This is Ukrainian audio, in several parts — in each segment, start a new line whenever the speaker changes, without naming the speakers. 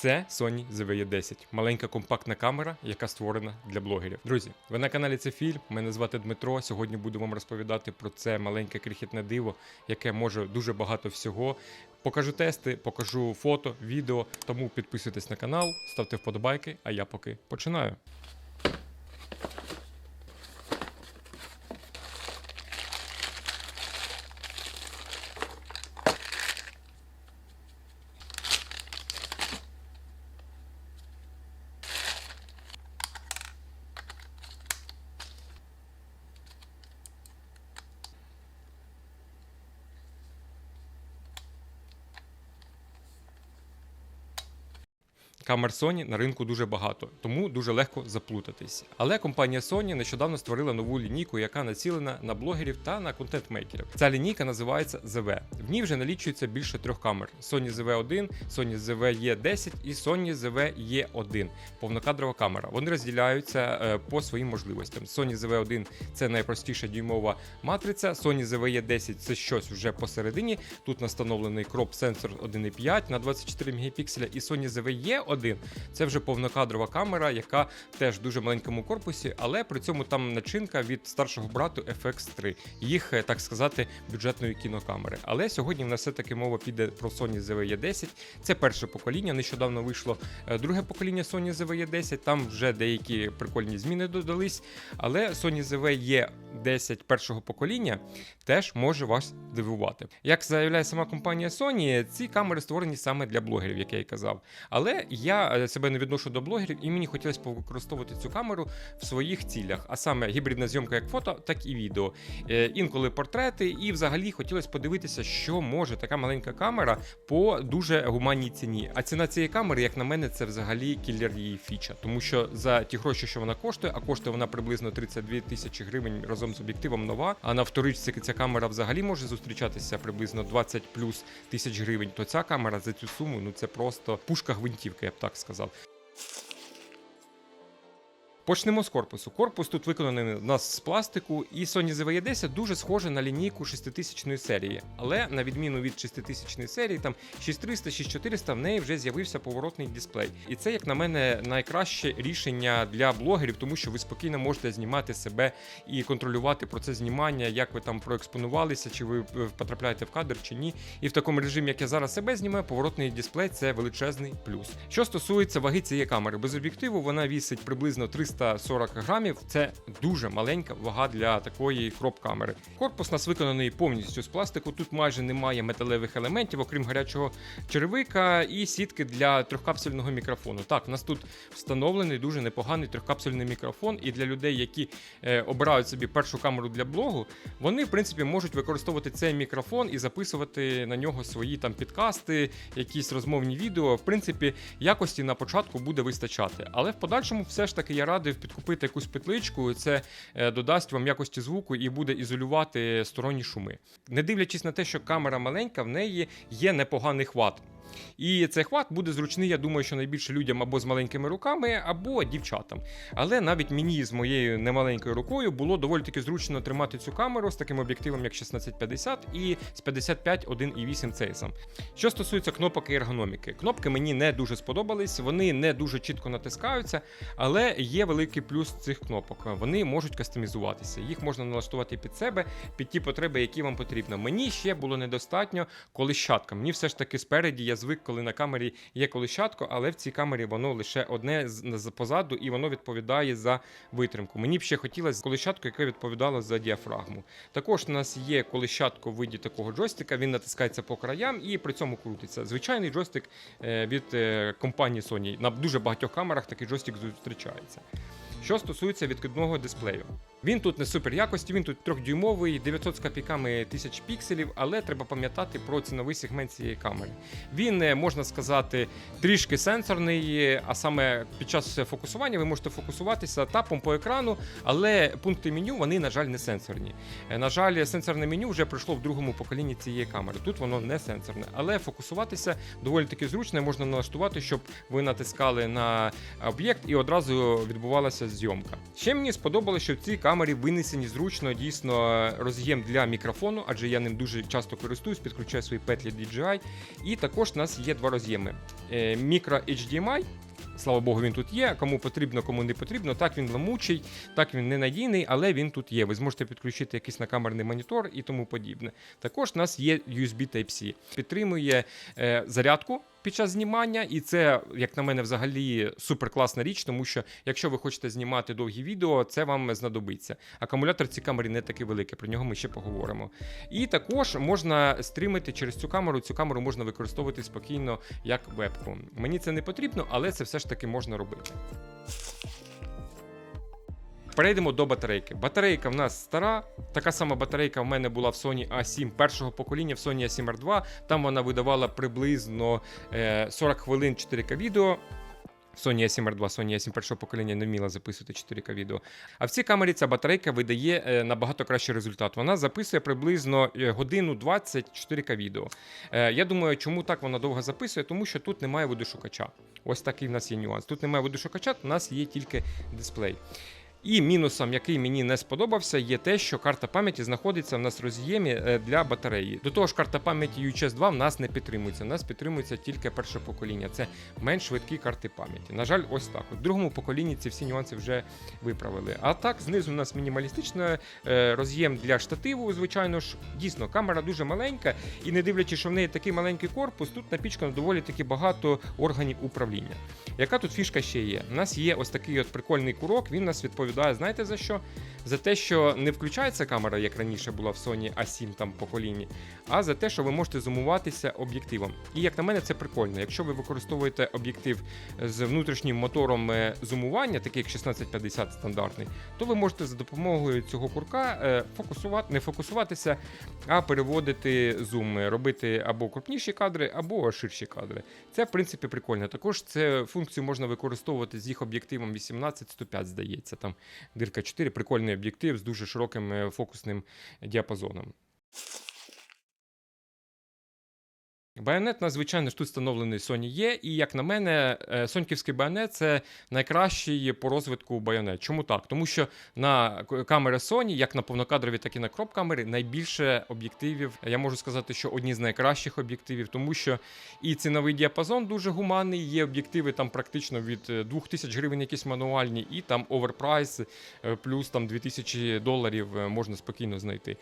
Це Sony ZV-10, маленька компактна камера, яка створена для блогерів. Друзі, ви на каналі це фільм. Мене звати Дмитро. Сьогодні буду вам розповідати про це маленьке крихітне диво, яке може дуже багато всього. Покажу тести, покажу фото, відео. Тому підписуйтесь на канал, ставте вподобайки. А я поки починаю. Камер Sony на ринку дуже багато, тому дуже легко заплутатись. Але компанія Sony нещодавно створила нову лінійку, яка націлена на блогерів та на контент-мейкерів. Ця лінійка називається ZV. В ній вже налічується більше трьох камер: Sony ZV-1, Sony ZV-E10 і Sony ZV-E1. Повнокадрова камера. Вони розділяються е, по своїм можливостям. Sony ZV-1 це найпростіша дюймова матриця. Sony ZV-E10 це щось вже посередині. Тут настановлений кроп сенсор 1.5 на 24 мегапікселя, і Sony ZV-E1 це вже повнокадрова камера, яка теж в дуже маленькому корпусі, але при цьому там начинка від старшого брату FX3, їх, е, так сказати, бюджетної кінокамери. Але сьогодні в нас все-таки мова піде про Sony ZV-E10. Це перше покоління. Нещодавно вийшло е, друге покоління Sony ZV-E10. Там вже деякі прикольні зміни додались. Але Sony ZV-E10 першого покоління теж може вас дивувати. Як заявляє сама компанія Sony, ці камери створені саме для блогерів, як я і казав. Але я е, себе не відношу до блогерів, і мені хотілося використовувати цю камеру в своїх цілях, а саме гібридна зйомка як фото, так і відео. Е, Інколи портрети, і взагалі хотілося подивитися, що може така маленька камера по дуже гуманній ціні. А ціна цієї камери, як на мене, це взагалі кілер її фіча, тому що за ті гроші, що вона коштує, а коштує вона приблизно 32 тисячі гривень разом з об'єктивом нова. А на вторичці ця камера взагалі може зустрічатися приблизно 20 плюс тисяч гривень. То ця камера за цю суму ну це просто пушка гвинтівка, я б так сказав. Почнемо з корпусу. Корпус тут виконаний у нас з пластику, і Sony ZV-10 дуже схоже на лінійку 6000 серії. Але на відміну від 6000 серії, там 6300, 6400 в неї вже з'явився поворотний дисплей. І це, як на мене, найкраще рішення для блогерів, тому що ви спокійно можете знімати себе і контролювати процес знімання, як ви там проекспонувалися, чи ви е, потрапляєте в кадр чи ні. І в такому режимі, як я зараз себе знімаю, поворотний дисплей це величезний плюс. Що стосується ваги цієї камери, без об'єктиву вона вісить приблизно 340 грамів. Це дуже маленька вага для такої кроп-камери. Корпус нас виконаний повністю з пластику. Тут майже немає металевих елементів, окрім гарячого черевика і сітки для трьохкапсульного мікрофону. Так, у нас тут встановлений дуже непоганий трьохкапсульний мікрофон, і для людей, які е, обирають собі першу камеру для блогу, вони в принципі можуть використовувати цей мікрофон і записувати на нього свої там підкасти, якісь розмовні відео. В принципі, якості на початку буде вистачати. Але в подальшому все ж таки я радив підкупити якусь петличку. Це е, додасть вам якості звуку і буде ізолювати сторонні шуми. Не дивлячись на те, що камера маленька, в неї є непоганий хват. І цей хват буде зручний, я думаю, що найбільше людям або з маленькими руками, або дівчатам. Але навіть мені з моєю немаленькою рукою було доволі таки зручно тримати цю камеру з таким об'єктивом, як 1650 і з 55 1.8 цейсом. Що стосується кнопок і ергономіки, кнопки мені не дуже сподобались, вони не дуже чітко натискаються, але є великий плюс цих кнопок. Вони можуть кастомізуватися. Їх можна налаштувати під себе, під ті потреби, які вам потрібно. Мені ще було недостатньо колищатка. Мені все ж таки спереді я звик, коли на камері є колищатко, але в цій камері воно лише одне з позаду, і воно відповідає за витримку. Мені б ще хотілося колищатку, яке відповідало за діафрагму. Також у нас є колищатко в виді такого джойстика, він натискається по краям і при цьому крутиться. Звичайний джойстик е, від е, компанії Sony. На дуже багатьох камерах такий джойстик зустрічається. Що стосується відкидного дисплею, він тут не супер якості, він тут трьохдюймовий, 900 з копійками тисяч пікселів, але треба пам'ятати про ціновий сегмент цієї камери. Він е, можна сказати трішки сенсорний, а саме під час фокусування ви можете фокусуватися тапом по екрану, але пункти меню вони, на жаль, не сенсорні. Е, На жаль, сенсорне меню вже пройшло в другому поколінні цієї камери. Тут воно не сенсорне, але фокусуватися доволі таки зручно. Можна налаштувати, щоб ви натискали на об'єкт і одразу відбувалася зйомка. Ще мені сподобалося, що в цій камері винесені зручно дійсно роз'єм для мікрофону, адже я ним дуже часто користуюсь, підключаю свої петлі DJI. І також у нас є два роз'єми: Е, мікро HDMI. Слава Богу, він тут є. Кому потрібно, кому не потрібно. Так він ламучий, так він ненадійний, але він тут є. Ви зможете підключити якийсь накамерний монітор і тому подібне. Також у нас є USB Type-C. Підтримує е, зарядку під час знімання, і це, як на мене, взагалі супер класна річ, тому що якщо ви хочете знімати довгі відео, це вам знадобиться. Акумулятор цієї камери не такий великий, про нього ми ще поговоримо. І також можна стрімити через цю камеру. Цю камеру можна використовувати спокійно як вебку. Мені це не потрібно, але це все ж таки можна робити. Перейдемо до батарейки. Батарейка в нас стара. Така сама батарейка в мене була в Sony A7 першого покоління, в Sony A7 R2. Там вона видавала приблизно е, 40 хвилин 4К відео. Sony A7 R2, Sony A7 першого покоління не вміла записувати 4К відео. А в цій камері ця батарейка видає е, набагато кращий результат. Вона записує приблизно е, годину 20 4К відео. Е, я думаю, чому так вона довго записує, тому що тут немає водошукача. Ось такий в нас є нюанс. Тут немає водошукача, у нас є тільки дисплей. І мінусом, який мені не сподобався, є те, що карта пам'яті знаходиться в нас в роз'ємі е, для батареї. До того ж, карта пам'яті UHS 2 в нас не підтримується. В нас підтримується тільки перше покоління. Це менш швидкі карти пам'яті. На жаль, ось так. В другому поколінні ці всі нюанси вже виправили. А так, знизу у нас мінімалістичний е, роз'єм для штативу. Звичайно ж, дійсно, камера дуже маленька, і не дивлячись, що в неї такий маленький корпус, тут напічкано доволі таки багато органів управління. Яка тут фішка ще є? У нас є ось такий от прикольний курок. Він нас відповідає, знаєте за що? За те, що не включається камера, як раніше була в Sony A7 там поколінні, а за те, що ви можете зумуватися об'єктивом. І як на мене, це прикольно. Якщо ви використовуєте об'єктив з внутрішнім мотором е, зумування, такий як 1650 стандартний, то ви можете за допомогою цього курка е, фокусувати, не фокусуватися, а переводити зум, робити або крупніші кадри, або ширші кадри. Це в принципі прикольно. Також цю функцію можна використовувати з їх об'єктивом 18-105, здається. Там дирка 4, прикольний об'єктив з дуже широким е, фокусним діапазоном. Байонет, у нас, звичайно ж, тут встановлений Sony є, і як на мене, е, соньківський байонет це найкращий по розвитку байонет. Чому так? Тому що на камери Sony, як на повнокадрові, так і на кроп камери, найбільше об'єктивів. Я можу сказати, що одні з найкращих об'єктивів, тому що і ціновий діапазон дуже гуманний. Є об'єктиви там практично від е, 2000 гривень, якісь мануальні, і там оверпрайс е, плюс там 2000 доларів е, можна спокійно знайти.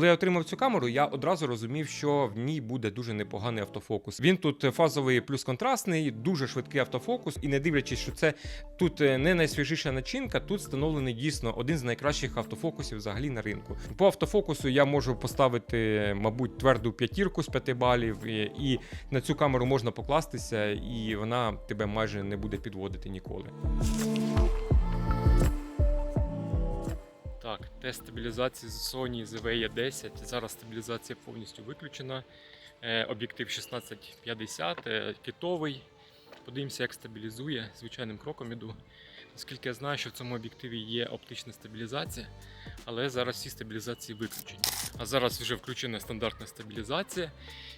Коли я отримав цю камеру, я одразу розумів, що в ній буде дуже непоганий автофокус. Він тут фазовий плюс контрастний, дуже швидкий автофокус, і не дивлячись, що це тут е, не найсвіжіша начинка, тут встановлений дійсно один з найкращих автофокусів взагалі на ринку. По автофокусу я можу поставити, мабуть, тверду п'ятірку з 5 балів, і, і на цю камеру можна покластися, і вона тебе майже не буде підводити ніколи. Так, тест стабілізації Sony ZV-E10. Зараз стабілізація повністю виключена. Е, об'єктив 1650, е, китовий. Подивимося, як стабілізує. Звичайним кроком іду. Наскільки я знаю, що в цьому об'єктиві є оптична стабілізація, але зараз всі стабілізації виключені. А зараз вже включена стандартна стабілізація.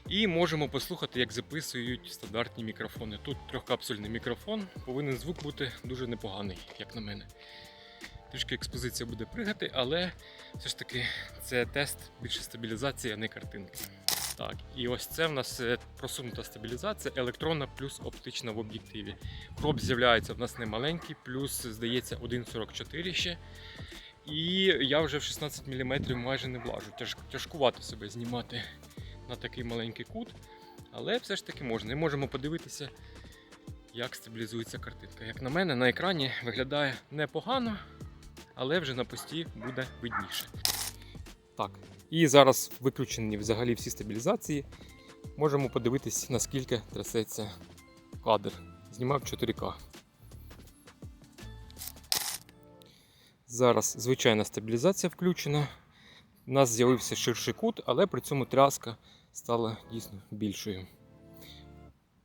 І можемо послухати, як записують стандартні мікрофони. Тут трьохкапсульний мікрофон, повинен звук бути дуже непоганий, як на мене. Трішки експозиція буде пригати, але все ж таки це тест більше стабілізації, а не картинки. Так, і ось це в нас е, просунута стабілізація, електронна плюс оптична в об'єктиві. Кроп з'являється в нас не маленький, плюс, здається, 1,44 ще. І я вже в 16 мм майже не влажу. Тяж, тяжкувато себе знімати на такий маленький кут, але все ж таки можна. І можемо подивитися, як стабілізується картинка. Як на мене, на екрані виглядає непогано, але вже на пості буде видніше. Так, і зараз виключені взагалі всі стабілізації. Можемо подивитись, наскільки трясеться кадр. Знімав 4К. Зараз звичайна стабілізація включена. У нас з'явився ширший кут, але при цьому тряска стала дійсно більшою.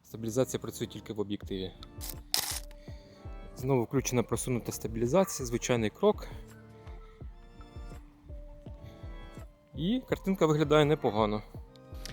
Стабілізація працює тільки в об'єктиві. Знову включена просунута стабілізація, звичайний крок. І картинка виглядає непогано.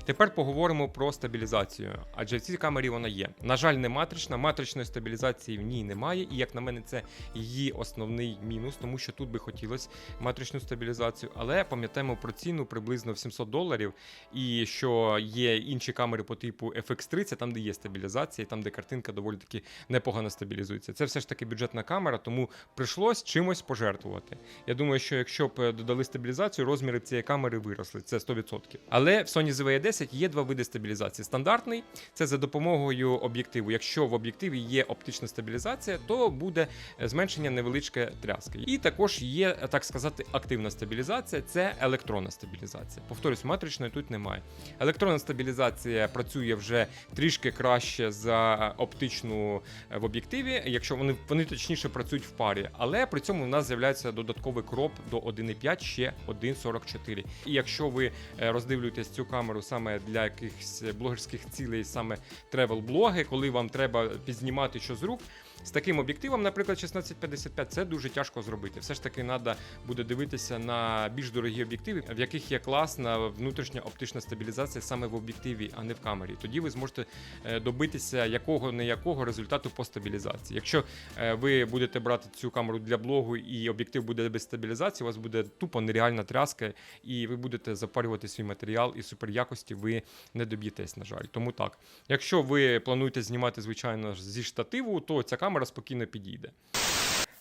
Тепер поговоримо про стабілізацію, адже в цій камері вона є. На жаль, не матрична, матричної стабілізації в ній немає, і як на мене, це її основний мінус, тому що тут би хотілося матричну стабілізацію. Але пам'ятаємо про ціну приблизно в 700 доларів, і що є інші камери по типу FX30, там де є стабілізація, там де картинка доволі таки непогано стабілізується. Це все ж таки бюджетна камера, тому прийшлось чимось пожертвувати. Я думаю, що якщо б додали стабілізацію, розміри цієї камери виросли. Це 100%. Але в Sony ZV-10 є два види стабілізації. Стандартний це за допомогою об'єктиву. Якщо в об'єктиві є оптична стабілізація, то буде е, зменшення невеличке тряски. І також є, е, так сказати, активна стабілізація це електронна стабілізація. Повторюсь, матричної тут немає. Електронна стабілізація працює вже трішки краще за оптичну е, в об'єктиві, якщо вони вони точніше працюють в парі, але при цьому у нас з'являється додатковий кроп до 1.5, ще 1.44. І якщо ви роздивлюєтесь цю камеру саме для якихось блогерських цілей, саме тревел-блоги, коли вам треба підзнімати що з рук. З таким об'єктивом, наприклад, 1655, це дуже тяжко зробити. Все ж таки, треба буде дивитися на більш дорогі об'єктиви, в яких є класна внутрішня оптична стабілізація саме в об'єктиві, а не в камері. Тоді ви зможете е, добитися якого не якого результату по стабілізації. Якщо е, ви будете брати цю камеру для блогу і об'єктив буде без стабілізації, у вас буде тупо нереальна тряска, і ви будете запарювати свій матеріал і супер якості ви не доб'єтесь, на жаль. Тому так, якщо ви плануєте знімати звичайно зі штативу, то ця камера спокійно підійде.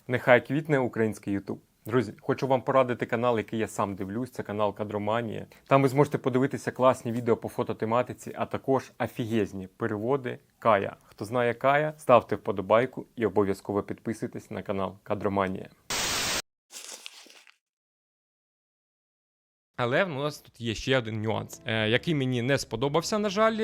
Нехай квітне український Ютуб. Друзі, хочу вам порадити канал, який я сам дивлюсь. Це канал Кадроманія. Там ви зможете подивитися класні відео по фототематиці, а також офігезні переводи Кая. Хто знає Кая, ставте вподобайку і обов'язково підписуйтесь на канал Кадроманія. Але в нас тут є ще один нюанс, е, який мені не сподобався, на жаль,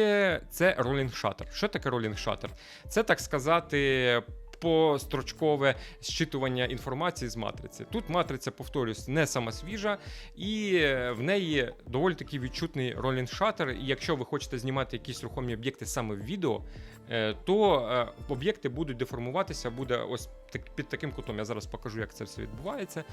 це ролінг шатер. Що таке ролінг шатер? Це так сказати. Построчкове зчитування інформації з матриці. Тут матриця, повторюсь, не сама свіжа, і в неї доволі таки відчутний ролінг шатер. І якщо ви хочете знімати якісь рухомі об'єкти саме в відео, е, то е, об'єкти будуть деформуватися, буде ось так, під таким кутом. Я зараз покажу, як це все відбувається.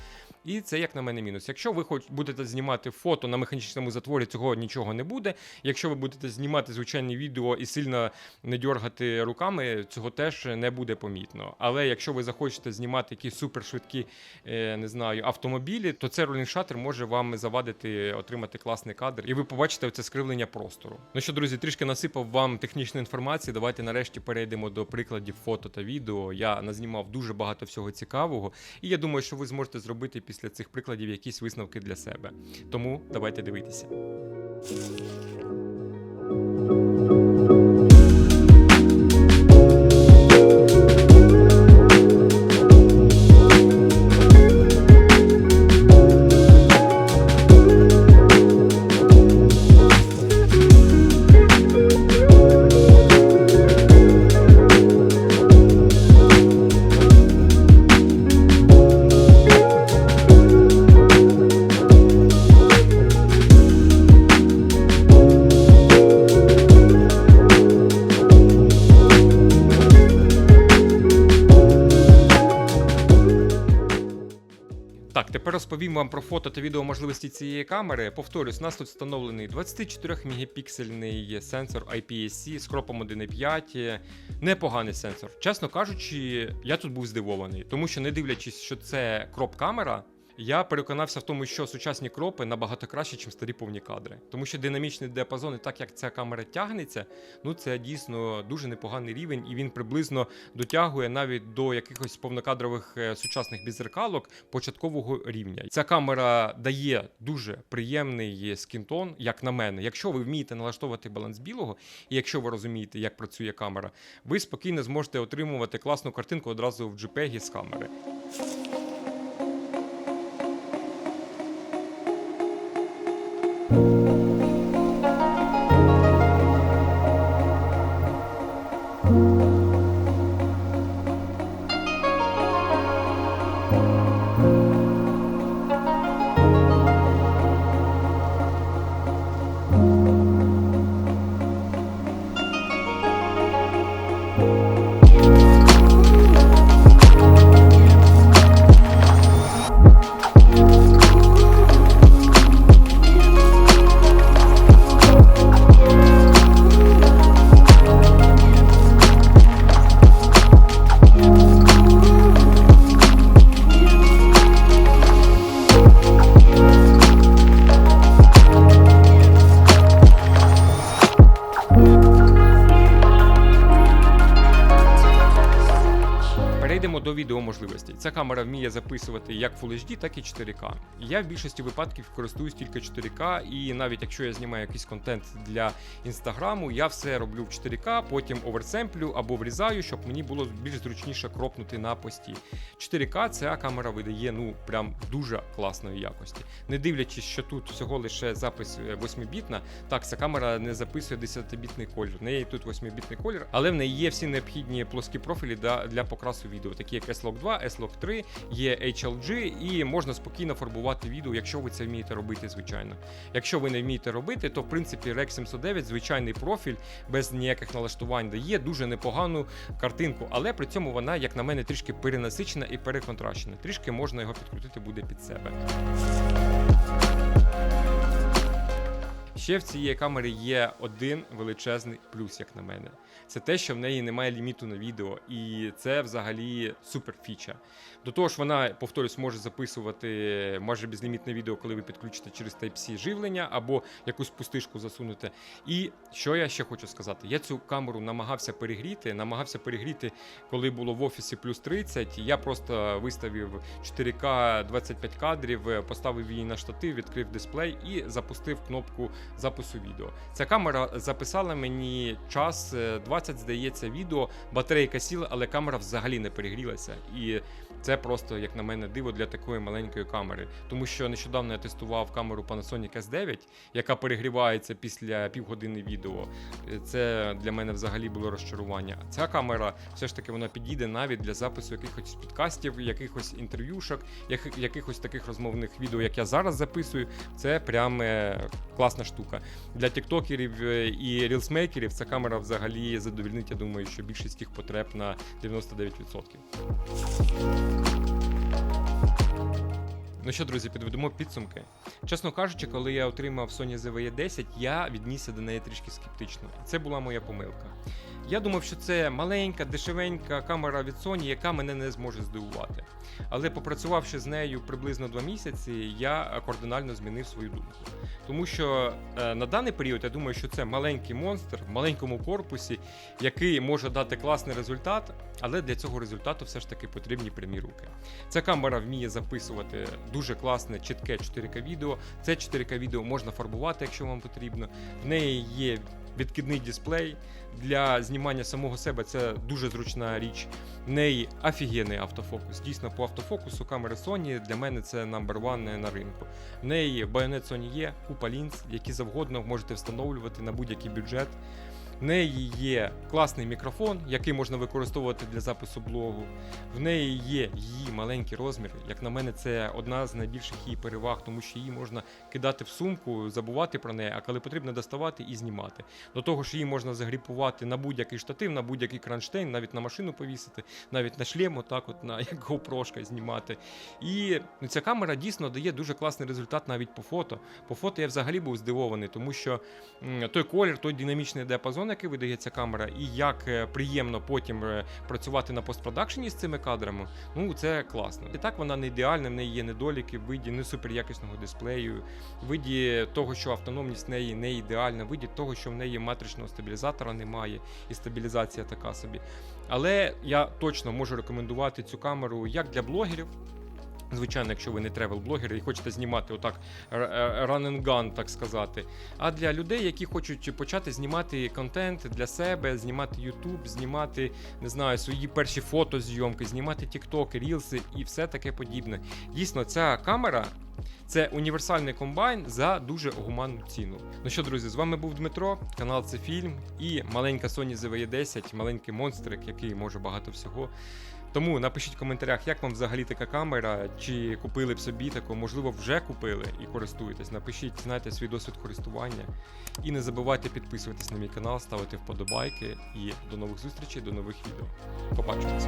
І це, як на мене, мінус. Якщо ви хоч будете знімати фото на механічному затворі, цього нічого не буде. Якщо ви будете знімати звичайні відео і сильно не дергати руками, цього теж не буде помітно. Але якщо ви захочете знімати якісь супершвидкі, е, не знаю, автомобілі, то цей ролінг шатер може вам завадити отримати класний кадр, і ви побачите це скривлення простору. Ну що, друзі, трішки насипав вам технічної інформації. Давайте нарешті перейдемо до прикладів фото та відео. Я назнімав дуже багато всього цікавого, і я думаю, що ви зможете зробити після цих прикладів якісь висновки для себе. Тому давайте дивитися. Розповім вам про фото та відео можливості цієї камери. Повторюсь, у нас тут встановлений 24 мегапіксельний сенсор IPS-C з кропом 1.5. Непоганий сенсор. Чесно кажучи, я тут був здивований, тому що не дивлячись, що це кроп камера. Я переконався в тому, що сучасні кропи набагато краще, ніж старі повні кадри. Тому що динамічний діапазон, і так як ця камера тягнеться, ну це дійсно дуже непоганий рівень, і він приблизно дотягує навіть до якихось повнокадрових е, сучасних беззеркалок початкового рівня. Ця камера дає дуже приємний скінтон, як на мене. Якщо ви вмієте налаштовувати баланс білого, і якщо ви розумієте, як працює камера, ви спокійно зможете отримувати класну картинку одразу в JPEG з камери. Ця камера вміє записувати як Full HD, так і 4К. Я в більшості випадків користуюсь тільки 4К, і навіть якщо я знімаю якийсь контент для інстаграму, я все роблю в 4К, потім оверсемплю або врізаю, щоб мені було більш зручніше кропнути на пості. 4К ця камера видає ну прям дуже класної якості. Не дивлячись, що тут всього лише запис 8-бітна, так, ця камера не записує 10-бітний колір. В неї тут 8-бітний колір, але в неї є всі необхідні плоскі профілі для, для покрасу відео, такі як S-Log 2, S-Log 3, є HLG, і можна спокійно фарбувати відео, якщо ви це вмієте робити, звичайно. Якщо ви не вмієте робити, то в принципі Rec 709 звичайний профіль без ніяких налаштувань дає дуже непогану картинку, але при цьому вона, як на мене, трішки перенасичена і переконтращена. Трішки можна його підкрутити буде під себе. Ще в цієї камери є один величезний плюс, як на мене. Це те, що в неї немає ліміту на відео, і це взагалі супер фіча. До того ж, вона, повторюсь, може записувати майже безлімітне відео, коли ви підключите через Type-C живлення або якусь пустишку засунете. І що я ще хочу сказати? Я цю камеру намагався перегріти, намагався перегріти, коли було в офісі плюс 30. Я просто виставив 4К 25 кадрів, поставив її на штатив, відкрив дисплей і запустив кнопку запису відео. Ця камера записала мені час е, 20, здається, відео. Батарейка сіла, але камера взагалі не перегрілася. І це просто, як на мене, диво для такої маленької камери. Тому що нещодавно я тестував камеру Panasonic S9, яка перегрівається після півгодини відео. Е, Це для мене взагалі було розчарування. Ця камера все ж таки вона підійде навіть для запису якихось підкастів, якихось інтерв'юшок, якихось таких розмовних відео, як я зараз записую. Це прям е, класна штука. Для тіктокерів е, і рілсмейкерів ця камера взагалі задовільнить, я думаю, що більшість їх потреб на 99%. Ну що, друзі, підведемо підсумки. Чесно кажучи, коли я отримав Sony ZV-E 10, я віднісся до неї трішки скептично. Це була моя помилка. Я думав, що це маленька, дешевенька камера від Sony, яка мене не зможе здивувати. Але попрацювавши з нею приблизно два місяці, я кардинально змінив свою думку. Тому що е, на даний період я думаю, що це маленький монстр в маленькому корпусі, який може дати класний результат, але для цього результату все ж таки потрібні прямі руки. Ця камера вміє записувати дуже класне, чітке 4К відео. Це 4К відео можна фарбувати, якщо вам потрібно. В неї є відкидний дисплей для знімання самого себе. Це дуже зручна річ. В неї офігенний автофокус. Дійсно, по автофокусу камери Sony для мене це number one на ринку. В неї байонет Sony є, купа лінз, які завгодно можете встановлювати на будь-який бюджет. В неї є класний мікрофон, який можна використовувати для запису блогу. В неї є її маленький розмір. Як на мене, це одна з найбільших її переваг, тому що її можна кидати в сумку, забувати про неї, а коли потрібно доставати і знімати. До того ж, її можна загріпувати на будь-який штатив, на будь-який кронштейн, навіть на машину повісити, навіть на шлем, отак, от на як GoPro знімати. І ну, ця камера дійсно дає дуже класний результат навіть по фото. По фото я взагалі був здивований, тому що той колір, той динамічний діапазон, тон, який видає ця камера, і як е, приємно потім е, працювати на постпродакшені з цими кадрами, ну це класно. І так вона не ідеальна, в неї є недоліки в виді не суперякісного дисплею, виді того, що автономність в неї не ідеальна, виді того, що в неї матричного стабілізатора немає, і стабілізація така собі. Але я точно можу рекомендувати цю камеру як для блогерів. Звичайно, якщо ви не тревел-блогери і хочете знімати отак е, run and gun, так сказати. А для людей, які хочуть почати знімати контент для себе, знімати YouTube, знімати не знаю, свої перші фотозйомки, знімати TikTok, рілси і все таке подібне. Дійсно, ця камера. Це універсальний комбайн за дуже гуманну ціну. Ну що, друзі, з вами був Дмитро, канал це фільм і маленька Sony ZV-10, маленький монстрик, який може багато всього. Тому напишіть в коментарях, як вам взагалі така камера, чи купили б собі таку, можливо, вже купили і користуєтесь. Напишіть, знаєте, свій досвід користування. І не забувайте підписуватись на мій канал, ставити вподобайки. І до нових зустрічей, до нових відео. Побачимось.